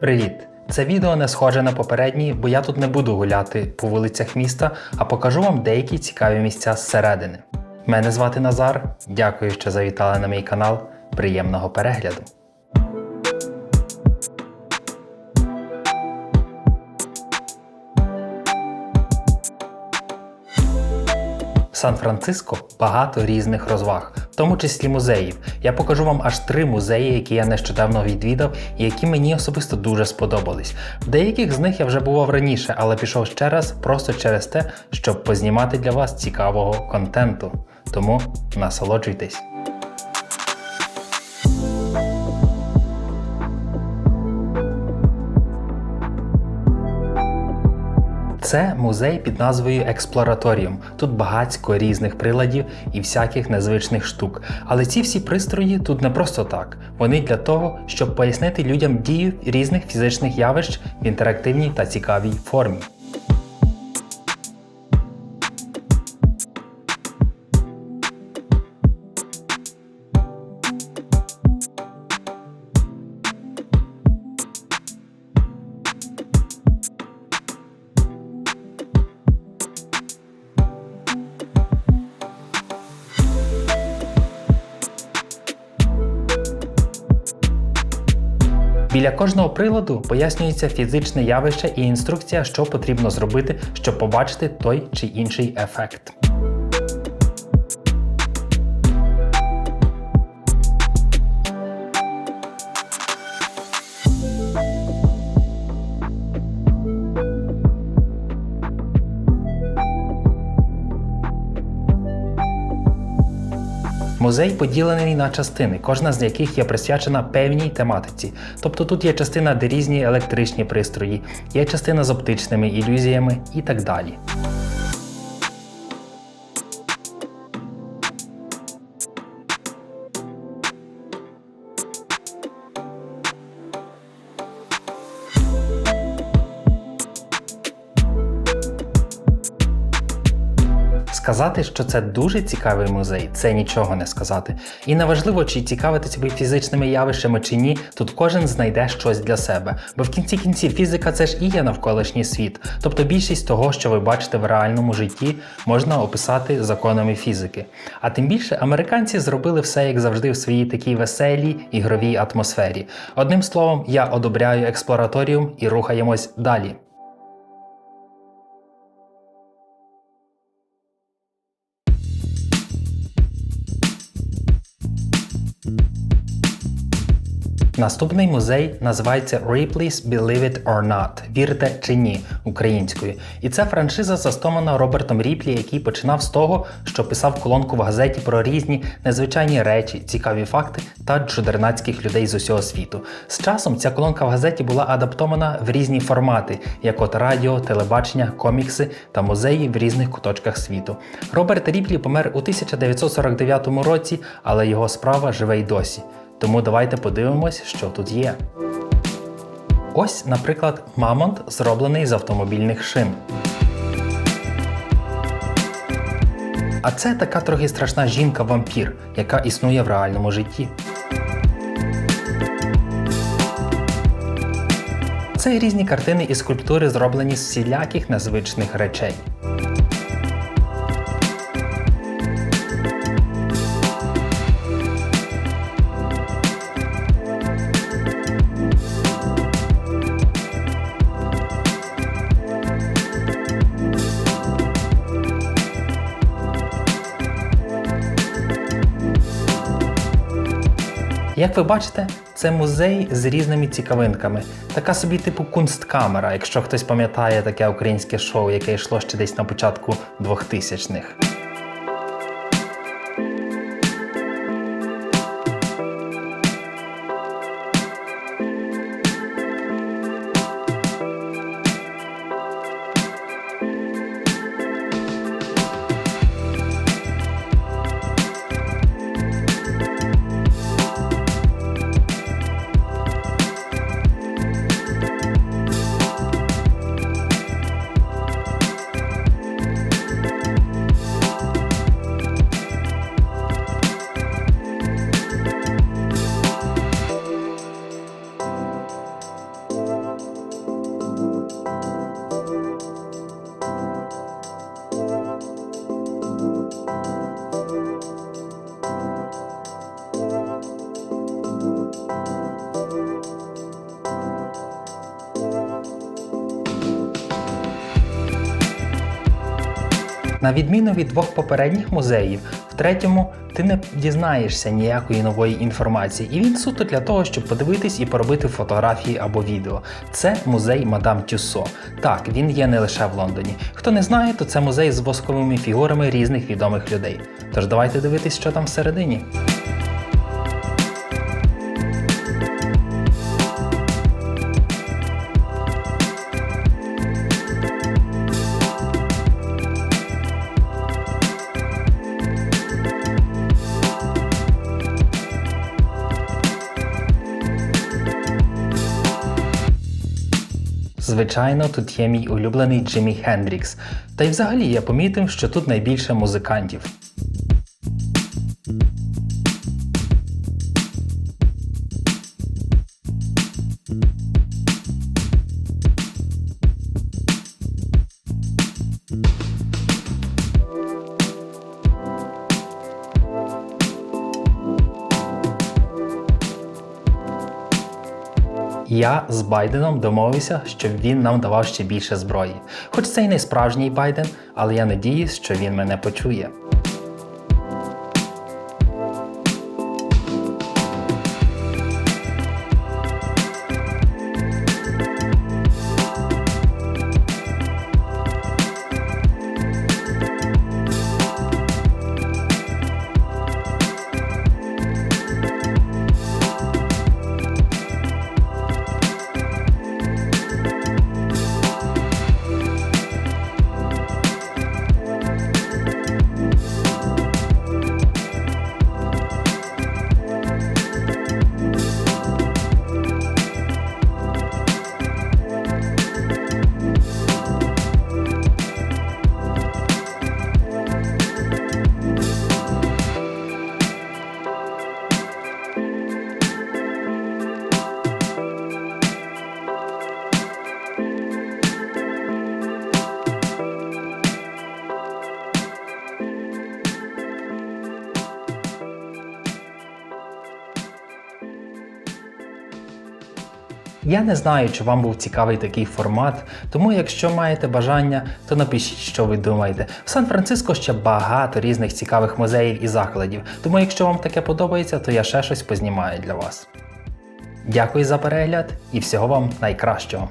Привіт! Це відео не схоже на попередні, бо я тут не буду гуляти по вулицях міста, а покажу вам деякі цікаві місця зсередини. Мене звати Назар. Дякую, що завітали на мій канал. Приємного перегляду! Сан-Франциско багато різних розваг, в тому числі музеїв. Я покажу вам аж три музеї, які я нещодавно відвідав і які мені особисто дуже сподобались. В деяких з них я вже бував раніше, але пішов ще раз просто через те, щоб познімати для вас цікавого контенту. Тому насолоджуйтесь. Це музей під назвою Експлораторіум. Тут багатько різних приладів і всяких незвичних штук. Але ці всі пристрої тут не просто так. Вони для того, щоб пояснити людям дію різних фізичних явищ в інтерактивній та цікавій формі. Біля кожного приладу пояснюється фізичне явище і інструкція, що потрібно зробити, щоб побачити той чи інший ефект. Музей поділений на частини, кожна з яких є присвячена певній тематиці. Тобто тут є частина, де різні електричні пристрої, є частина з оптичними ілюзіями і так далі. Сказати, що це дуже цікавий музей, це нічого не сказати. І неважливо, чи цікавитися ви фізичними явищами чи ні, тут кожен знайде щось для себе. Бо в кінці кінців фізика це ж і є навколишній світ. Тобто більшість того, що ви бачите в реальному житті, можна описати законами фізики. А тим більше американці зробили все як завжди в своїй такій веселій ігровій атмосфері. Одним словом, я одобряю експлораторіум і рухаємось далі. Наступний музей називається Ripley's Believe It or Not Вірте чи ні українською. І це франшиза заснована Робертом Ріплі, який починав з того, що писав колонку в газеті про різні незвичайні речі, цікаві факти та чудернацьких людей з усього світу. З часом ця колонка в газеті була адаптована в різні формати, як от радіо, телебачення, комікси та музеї в різних куточках світу. Роберт Ріплі помер у 1949 році, але його справа живе й досі. Тому давайте подивимось, що тут є. Ось, наприклад, мамонт, зроблений з автомобільних шин. А це така трохи страшна жінка-вампір, яка існує в реальному житті. Це різні картини і скульптури, зроблені з всіляких незвичних речей. Як ви бачите, це музей з різними цікавинками. Така собі типу кунсткамера, якщо хтось пам'ятає таке українське шоу, яке йшло ще десь на початку 2000-х. На відміну від двох попередніх музеїв, в третьому ти не дізнаєшся ніякої нової інформації, і він суто для того, щоб подивитись і поробити фотографії або відео. Це музей Мадам Тюссо. Так, він є не лише в Лондоні. Хто не знає, то це музей з восковими фігурами різних відомих людей. Тож давайте дивитись, що там всередині. Звичайно, тут є мій улюблений Джиммі Хендрікс. Та й взагалі я помітив, що тут найбільше музикантів. Я з Байденом домовився, щоб він нам давав ще більше зброї. Хоч це й не справжній Байден, але я надіюсь, що він мене почує. Я не знаю, чи вам був цікавий такий формат, тому якщо маєте бажання, то напишіть, що ви думаєте. В Сан-Франциско ще багато різних цікавих музеїв і закладів, тому якщо вам таке подобається, то я ще щось познімаю для вас. Дякую за перегляд і всього вам найкращого!